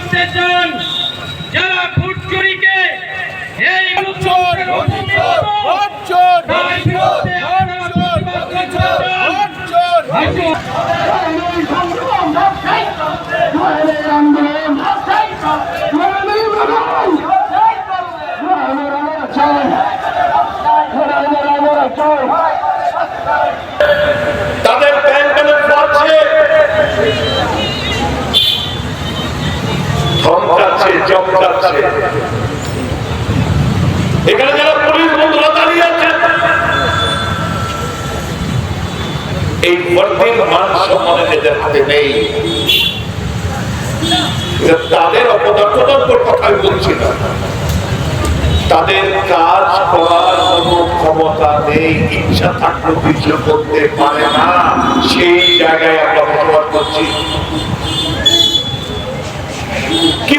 করতে চান যারা ভোট চুরিকে এই বিরুদ্ধে প্রতিবাদ তাদের ব্যাংক ব্যালেন্স এখানে যারা পুলিশ বন্ধুরা দাঁড়িয়ে আছেন, এই বর্দির মান সম্মানে এদের হাতে নেই। তাদের অপদার্থতার উপর কথা বলছি না। তাদের কাজ করার কোনো ক্ষমতা নেই, ইচ্ছা থাকলেও কিছু করতে পারে না। সেই জায়গায় আমরা বসবাস করছি।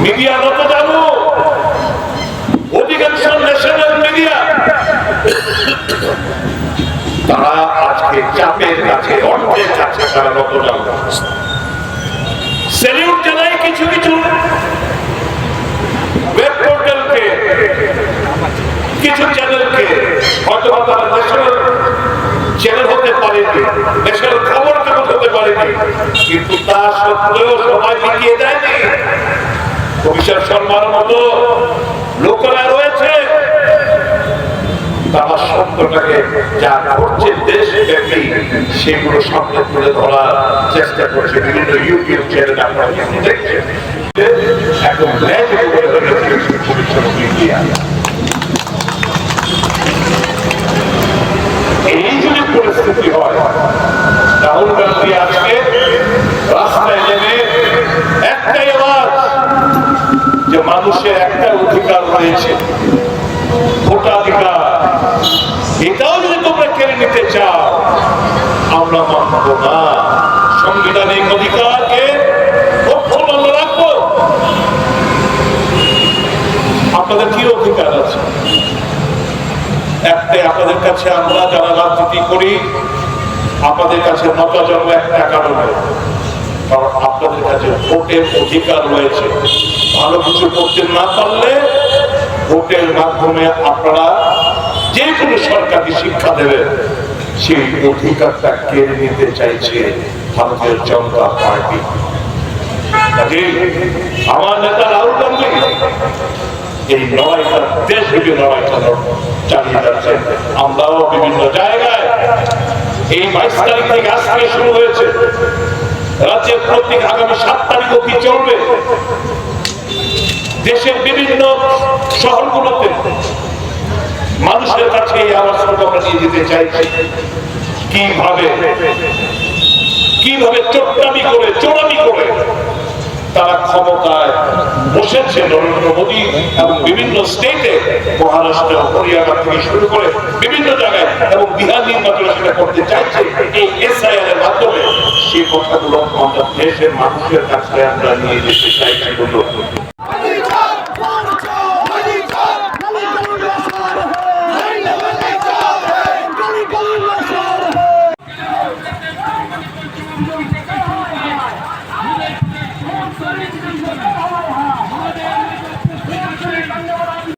মিডিয়া মত জানো অধিকাংশ ন্যাশনাল মিডিয়া তারা আজকে চাপের কাছে, অর্থের কাছে তারা নত জানো সেলিউট জানাই কিছু কিছু। ওয়েব পোর্টালকে কিছু চ্যানেলকে হয়তো তারা ন্যাশনাল চ্যানেল হতে পারেনি ন্যাশনাল খবর কাগজ হতে পারেনি, কিন্তু তা সত্ত্বেও সবাই মিলিয়ে দেয়নি। কমিশন সম্মান মতো লোকেরা রয়েছে। যা করছে সেগুলো তুলে ধরার চেষ্টা করছে বিভিন্ন এই যদি পরিস্থিতি হয় রাহুল গান্ধী আজকে রাস্তায় নেমে একটাই আওয়াজ যে মানুষের একটা অধিকার রয়েছে ভোটাধিকার এটাও যদি তোমরা কেড়ে নিতে চাও আমরা মানব সাংবিধানিক অধিকারকে অক্ষুণ্ণ রাখব আপনাদের কি অধিকার আছে? আপনাদের কাছে আমরা যারা রাজনীতি করি, আপনাদের কাছে মতা জন্ম একটা কারণে কারণ আপনাদের কাছে ভোটের অধিকার রয়েছে। ভালো কিছু করতে না পারলে ভোটের মাধ্যমে আপনারা যে কোনো সরকারি শিক্ষা দেবেন। সেই অধিকারটা কেড়ে নিতে চাইছে ভারতীয় জনতা পার্টি। আমার নেতা রাহুল গান্ধী, এই লড়াইটা দেশ দেশব্যাপী লড়াইটা চালিয়ে যাচ্ছেন। আমরাও বিভিন্ন জায়গায় এই বাইশ তারিখ থেকে আজকে শুরু হয়েছে। রাজ্যের প্রত্যেক আগামী সাত তারিখ অব্দি চলবে। দেশের বিভিন্ন শহরগুলোতে মানুষের আমরা নিয়ে যেতে চাইছি কীভাবে? কীভাবে চোট্টামি করে, চোরামি করে? তারা ক্ষমতায় বসেছে নরেন্দ্র মোদী এবং বিভিন্ন স্টেটে মহারাষ্ট্র, হরিয়ানা থেকে শুরু করে বিভিন্ন জায়গায় এবং বিহার নির্বাচনে সেটা করতে চাইছে। এই এসআইআর এর মাধ্যমে সেই কথাগুলো আমাদের দেশের মানুষের কাছে আমরা নিয়ে যেতে চাইছি বলে